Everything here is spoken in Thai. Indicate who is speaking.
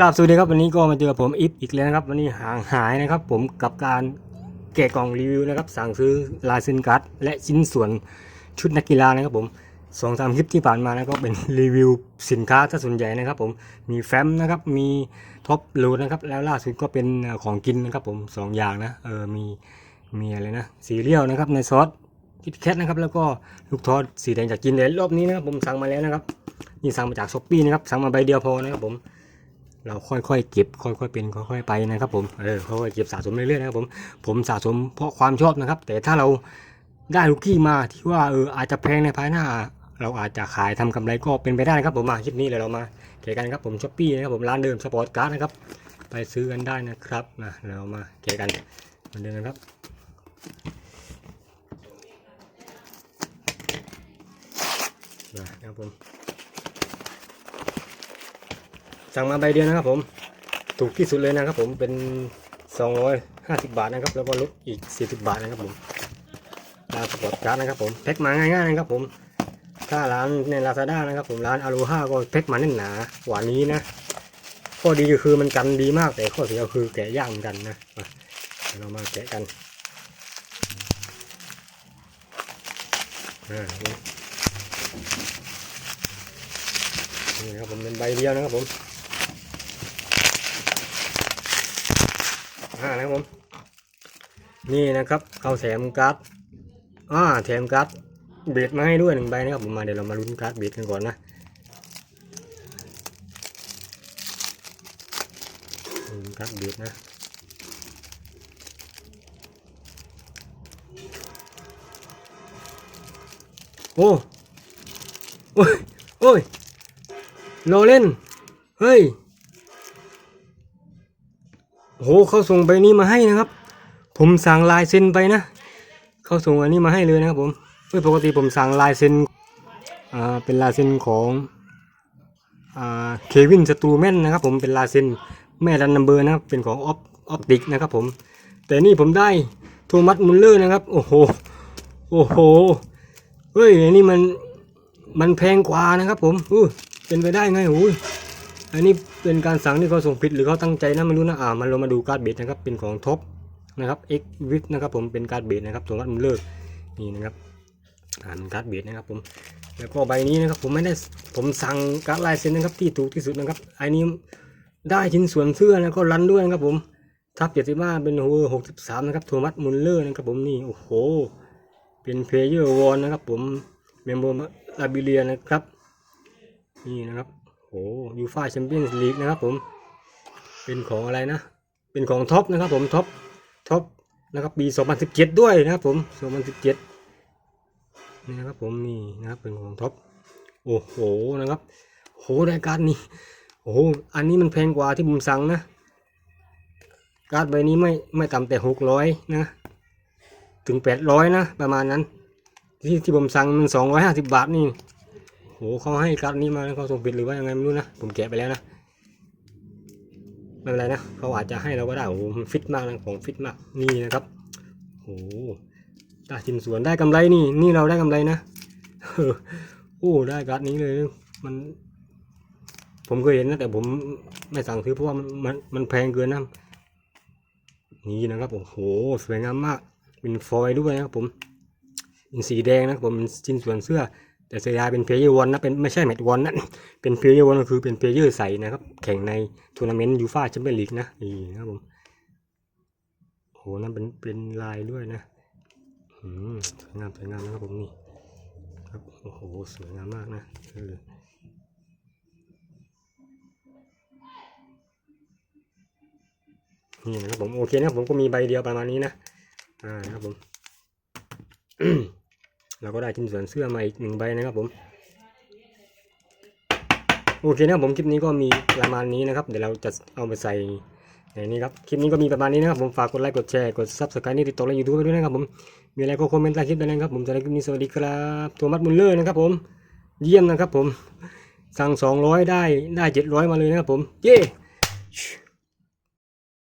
Speaker 1: ครับสวัสดีครับวันนี้ก็มาเจอผมอิฟอีกแล้วนะครับ วันนี้ห่างหายนะครับ ผมกับการแกะกล่องรีวิวนะครับ สั่งซื้อลายเซนการ์ดและชิ้นส่วนชุดนักกีฬานะครับผมสองสามคลิปที่ผ่านมานะก็เป็นรีวิวสินค้าถ้าส่วนใหญ่นะครับ ผมมีแฟ้มนะครับมีท็อปโหลดนะครับ แล้วล่าสุดก็เป็นของกินนะครับ ผมสองอย่างนะเออมีมีอะไรนะซีเรียลนะครับในซอสคิดแคทนะครับแล้วก็ลูกทอดสีแดงจากกินเลยรอบนี้นะครับผมสั่งมาแล้วนะครับนี่สั่งมาจากช้อปปี้นะครับสั่งมาใบเดียวพอนะครับผม เราค่อยๆเก็บค่อยๆเป็นค่อยๆไปนะครับ ผมเออค่อยๆเก็บสะสมเรื่อยๆนะครับผมผมสะสมเพราะความชอบนะครับ แต่ถ้าเราได้ลูกกี้มาที่ว่าเอออาจจะแพงในภายหน้า เราอาจจะขายทำกำไรก็เป็นไปได้นะครับ ผมมาคลิปนี้เลยเรามาเกะกันครับผมช้อปปี้นะครับผมร้านเดิมสปอร์ตการ์ดนะครับ ไปซื้อกันได้นะครับนะเรามาเกะกันเหมือนเดิมนะครับนะครับผม สั่งมาใบเดียวนะครับผม ถูกที่สุดเลยนะครับผมเป็น 250 บาทนะครับ แล้วก็ลดอีก 40 บาทนะครับผมร้าสปอร์ตการ์ดนะครับผมแพ็คมาง่ายๆนะครับผม ถ้าร้านในลาซาด้านะครับผมร้านอารูห้าก็แพ็คมาแน่นหนากว่านี้นะข้อดีก็คือมันกันดีมากแต่ข้อเสียคือแกะยากเหมือนกันนะมาเรามาแกะกันนี่ครับผมเป็นใบเดียวนะครับผม อ่านะครับผม นี่นะครับเขาแถมการ์ดอ่าแถมการ์ดเบรดมาให้ด้วยหนึ่งใบนะครับผมมาเดี๋ยวเรามาลุ้นการ์ดเบรดกันก่อนนะรุนการ์ดเบรดนะโอ้โอ้ยโอ้ยโลเล่น เฮ้ย โอ้โหเขาส่งใบนี้มาให้นะครับ ผมสั่งลายเซ็นไปนะเขาส่งอันนี้มาให้เลยนะครับผมเพื่อปกติผมสั่งลายเซ็นอ่าเป็นลายเซ็นของอ่าเควินสตูแมนนะครับ ผมเป็นลายเซ็นแม่รันนัมเบอร์นะครับเป็นของออฟออปติกนะครับผม แต่นี่ผมได้โทมัสมุลเลอร์นะครับ โอ้โหโอ้โหเฮ้ยอันนี้มันมันแพงกว่านะครับผมอู้เป็นไปได้ไงโอ้ย อันนี้เป็นการสั่งที่เขาส่งผิดหรือเขาตั้งใจนะไม่รู้นะอ่ามันเรามาดูการ์ดเบสนะครับเป็นของท็อปนะครับ X w i t นะครับผมเป็นการ์ดเบสนะครับตัววัดมุลเลอร์นี่นะครับอ่านการ์ดเบสนะครับผมแล้วก็ใบนี้นะครับผมไม่ได้ผมสั่งการ์ดลายเซ็นนะครับที่ถูกที่สุดนะครับไอ้นี้ได้ชิ้นส่วนเสื้อแล้วก็รันด้วยนะครับผมทับเจ็ดสิบห้าเป็นโฮหกสิบสามนะครับโทมัสมุลเลอร์นะครับผมนี่โอ้โหเป็นเพลเยอร์วอนนะครับผมเมมโบลาบิเลียนะครับนี่นะครับ โอ้ยูฟ่าแชมเปี้ยนส์ลีกนะครับผม เป็นของอะไรนะ เป็นของท็อปนะครับผมท็อปท็อปนะครับปี 2017 ด้วยนะครับผม 2017 นี่นะครับผมนี่นะครับเป็นของท็อป โอ้โหนะครับโหได้การนี้โอ้โหอันนี้มันแพงกว่าที่ผมสั่งนะ การ์ดใบนี้ไม่ไม่ต่ำแต่600นะ ถึง800นะ ประมาณนั้น ที่ที่ผมสั่งมัน250บาทนี่ โหเขาให้การ์ดนี้มาเขาส่งผิดหรือว่ายังไงไม่รู้นะ ผมแกะไปแล้วนะ ไม่เป็นไรนะ เขาอาจจะให้เราก็ได้ โอ้โหมันฟิตมากนะของฟิตมาก นี่นะครับ โอ้โหได้ชิ้นส่วนได้กำไรนี่ นี่เราได้กำไรนะโอ้ได้การ์ดนี้เลย มัน ผมเคยเห็นนะ แต่ผมไม่สั่งซื้อเพราะว่ามันมันแพงเกินนะ นี่นะครับ โอ้โห สวยงามมาก เป็นฟอยล์ด้วยนะครับผม เป็นสีแดงนะผมชิ้นส่วนเสื้อ แต่เสียดาเป็นเพลเยอร์วันนะเป็นไม่ใช่แมตช์วันนะเป็นเพลเยอร์วันก็คือเป็นเพลเยอร์ใสนะครับ แข่งในทัวร์นาเมนต์ยูฟ่าแชมเปี้ยนลีกนะนี่นะครับผมโหนั่นเป็นเป็นลายด้วยนะอืมสวยงามสวยงามนะครับผมนี่ครับโอ้โหสวยงามมากนะเออนี่นะครับผมโอเคนะผมก็มีใบเดียวประมาณนี้นะอ่านะครับผม เราก็ได้ชิ้นส่วนเสื้อมาอีกหนึ่งใบนะครับผม โอเคนะครับผมคลิปนี้ก็มีประมาณนี้นะครับ เดี๋ยวเราจะเอาไปใส่ในนี้ครับ คลิปนี้ก็มีประมาณนี้นะครับผมฝากกดไลค์กดแชร์กด subscribe นี่ติดต่อในยูทูบไปด้วยนะครับผม มีอะไรก็คอมเมนต์ใต้คลิปได้เลยครับผมสำหรับคลิปนี้สวัสดีครับโทมัสมุลเลอร์นะครับผม เยี่ยมนะครับผม สั่ง 200 ได้ได้ 700 มาเลยนะครับผม เย้